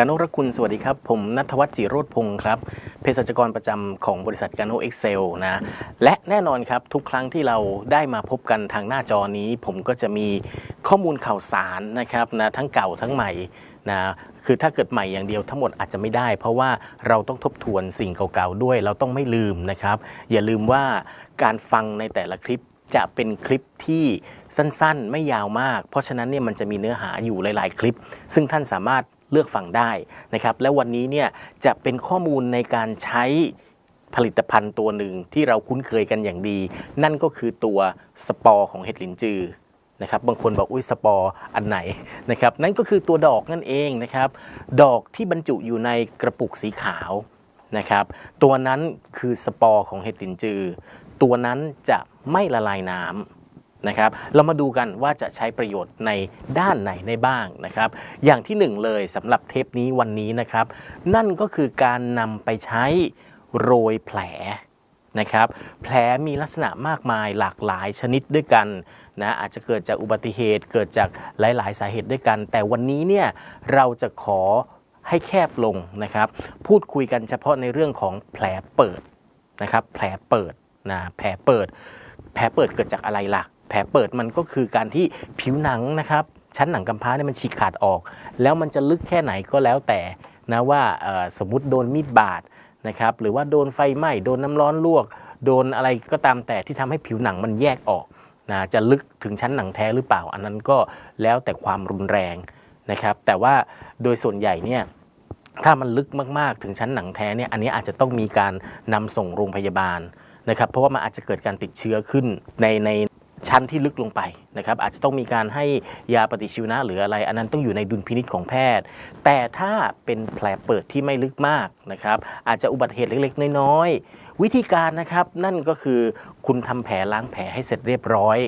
การโนรคุณสวัสดีครับ ผมนัทวัฒน์จิโรธพงศ์ครับเภสัชกรประจำของบริษัทการโนเอ็กเซลนะและแน่นอนครับ ทุกครั้งที่เราได้มาพบกันทางหน้าจอนี้ ผมก็จะมีข้อมูลข่าวสารนะครับนะทั้งเก่าทั้งใหม่นะคือถ้าเกิดใหม่อย่างเดียวทั้งหมดอาจจะไม่ได้ เพราะว่าเราต้องทบทวนสิ่งเก่าๆด้วย เราต้องไม่ลืมนะครับ อย่าลืมว่าการฟังในแต่ละคลิปจะเป็นคลิปที่สั้นๆ ไม่ยาวมาก เพราะฉะนั้นเนี่ยมันจะมีเนื้อหาอยู่หลาย ๆ คลิป ซึ่งท่านสามารถ เลือกฟังได้นะครับ และวันนี้เนี่ยจะเป็นข้อมูลในการใช้ผลิตภัณฑ์ตัวหนึ่งที่เราคุ้นเคยกันอย่างดี นั่นก็คือตัวสปอร์ของเห็ดหลินจือนะครับบางคนบอกอุ้ยสปอร์อันไหนนะครับนั่นก็คือตัวดอกนั่นเองนะครับ ดอกที่บรรจุอยู่ในกระปุกสีขาวนะครับ ตัวนั้นคือสปอร์ของเห็ดหลินจือ ตัวนั้นจะไม่ละลายน้ำ นะครับ เรามาดูกันว่าจะใช้ประโยชน์ในด้านไหนได้บ้างนะครับ อย่างที่หนึ่งเลยสำหรับเทปนี้วันนี้นะครับ นั่นก็คือการนำไปใช้โรยแผลนะครับ แผลมีลักษณะมากมายหลากหลายชนิดด้วยกันนะอาจจะเกิดจากอุบัติเหตุเกิดจากหลาย ๆ สาเหตุด้วยกัน แต่วันนี้เนี่ยเราจะขอให้แคบลงนะครับ พูดคุยกันเฉพาะในเรื่องของแผลเปิดนะครับ แผลเปิดนะแผลเปิด แผลเปิดเกิดจากอะไรล่ะ แผลเปิดมันก็คือการที่ผิวหนังนะครับ ชั้นหนังกำพร้าเนี่ยมันฉีกขาดออก แล้วมันจะลึกแค่ไหนก็แล้วแต่นะว่าสมมติโดนมีดบาดนะครับหรือว่าโดนไฟไหม้โดนน้ำร้อนลวก โดนอะไรก็ตามแต่ที่ทำให้ผิวหนังมันแยกออกนะจะลึกถึงชั้นหนังแท้หรือเปล่า อันนั้นก็แล้วแต่ความรุนแรงนะครับ แต่ว่าโดยส่วนใหญ่เนี่ยถ้ามันลึกมากๆ ถึงชั้นหนังแท้เนี่ยอันนี้อาจจะต้องมีการนำส่งโรงพยาบาลนะครับ เพราะว่ามันอาจจะเกิดการติดเชื้อขึ้นในใน ชั้นที่ลึกลงไปนะครับอาจจะต้องมีการให้ยาปฏิชีวนะหรืออะไร อันนั้นต้องอยู่ในดุลพินิจของแพทย์ แต่ถ้าเป็นแผลเปิดที่ไม่ลึกมากนะครับอาจจะอุบัติเหตุเล็กๆ น้อยๆ วิธีการนะครับนั่นก็คือคุณทำแผลล้างแผลให้เสร็จเรียบร้อย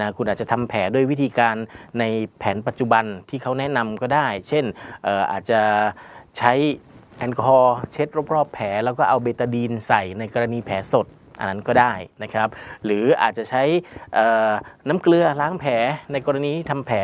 นะคุณอาจจะทำแผลด้วยวิธีการในแผนปัจจุบันที่เขาแนะนำก็ได้ เช่นอออาจจะใช้แอลกอฮอล์เช็ดรอบๆแผลแล้วก็เอาเบตาดีนใส่ในกรณีแผลสด อันนั้นก็ได้นะครับ หรืออาจจะใช้น้ำเกลือล้างแผลในกรณีที่ทำแผล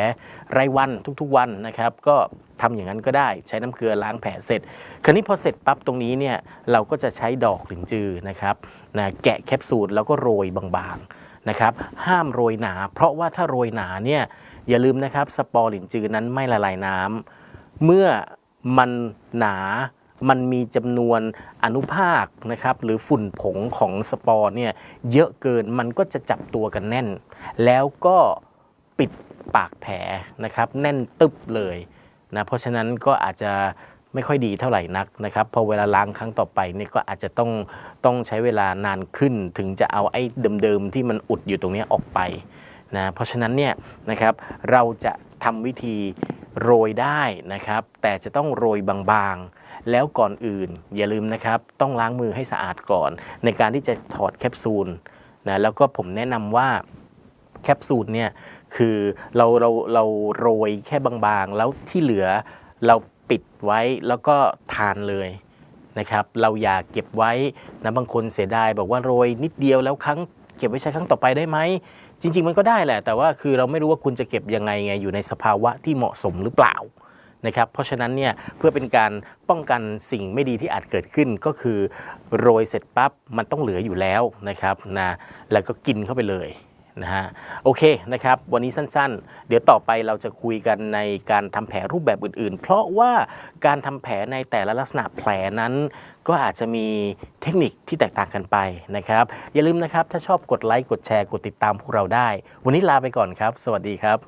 รายวันทุกๆวันนะครับ ก็ทำอย่างนั้นก็ได้ใช้น้ำเกลือล้างแผลเสร็จ คราวนี้พอเสร็จปั๊บตรงนี้เนี่ยเราก็จะใช้ดอกหลินจือนะครับนะแกะแคปซูลแล้วก็โรยบางๆนะครับ ห้ามโรยหนา เพราะว่าถ้าโรยหนาเนี่ยอย่าลืมนะครับสปอร์หลินจือนั้นไม่ละลายน้ำเมื่อมันหนา มันมีจำนวนอนุภาคนะครับหรือฝุ่นผงของสปอร์เนี่ยเยอะเกินมันก็จะจับตัวกันแน่น แล้วก็ปิดปากแผลนะครับแน่นตึบเลยนะเพราะฉะนั้นก็อาจจะไม่ค่อยดีเท่าไหร่นักนะครับพอเวลาล้างครั้งต่อไปเนี่ยก็อาจจะต้องต้องใช้เวลานานขึ้น ถึงจะเอาไอ้เดิมๆที่มันอุดอยู่ตรงนี้ออกไปนะเพราะฉะนั้นเนี่ยนะครับเราจะทำวิธีโรยได้นะครับ แต่จะต้องโรยบางๆ แล้วก่อนอื่น อย่าลืมนะครับ ต้องล้างมือให้สะอาดก่อน ในการที่จะถอดแคปซูลนะแล้วก็ผมแนะนำว่าแคปซูลเนี่ยคือเราเราเราโรยแค่บางๆ แล้วที่เหลือเราปิดไว้แล้วก็ทานเลยนะครับเราอย่าเก็บไว้นะบางคนเสียดายบอกว่าโรยนิดเดียวแล้วครั้งเก็บไว้ใช้ครั้งต่อไปได้ไหมจริง ๆ มันก็ได้แหละ แต่ว่าคือเราไม่รู้ว่าคุณจะเก็บยังไงไงอยู่ในสภาวะที่เหมาะสมหรือเปล่า นะครับเพราะฉะนั้นเนี่ยเพื่อเป็นการป้องกันสิ่งไม่ดีที่อาจเกิดขึ้นก็คือ โรยเสร็จปั๊บมันต้องเหลืออยู่แล้วนะครับนะแล้วก็กินเข้าไปเลยนะฮะโอเคนะครับ วันนี้สั้นๆ เดี๋ยวต่อไปเราจะคุยกันในการทำแผลรูปแบบอื่นๆ เพราะว่าการทำแผลในแต่ละลักษณะแผลนั้น ก็อาจจะมีเทคนิคที่แตกต่างกันไปนะครับ อย่าลืมนะครับ ถ้าชอบกดไลค์กดแชร์กดติดตามพวกเราได้ วันนี้ลาไปก่อนครับ สวัสดีครับ